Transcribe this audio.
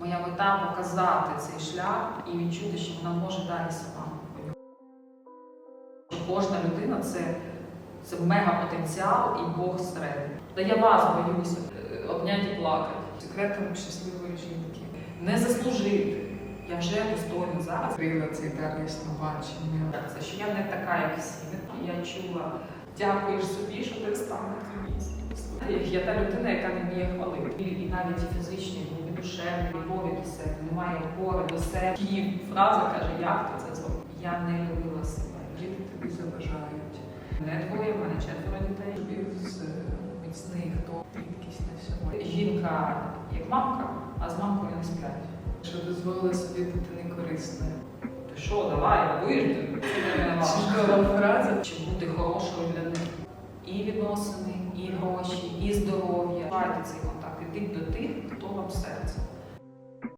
Моя мета показати цей шлях і відчути, що вона може далі сама. Кожна людина це, це мега потенціал і Бог всередині. Та я вас боюся е, обняти і плакати. Секретом щасливої жінки. Не заслужити. Я вже достойна зараз. Відкрила цей дар яснобачення. Це що я не така, як всі. Я чула, дякуєш собі, що ти став на. Я та людина, яка не вміє хвалити. І навіть фізичні, і душевні, любові до себе, немає опори до себе. І фраза каже, як ти це зробив? Я не любила себе. Діти тобі заважають. Не двоє, в мене четверо дітей. Тобі з міцних до рідкість на сьогодні. Жінка як мамка, а з мамкою не сплять. Що дозволила собі бути некорисною. Ти що, давай, вижди. Фраза. Щоб бути хорошою для них. І відносини, і гроші, і здоров'я. Шукайте цей контакт. Ідіть до тих, хто вам серце.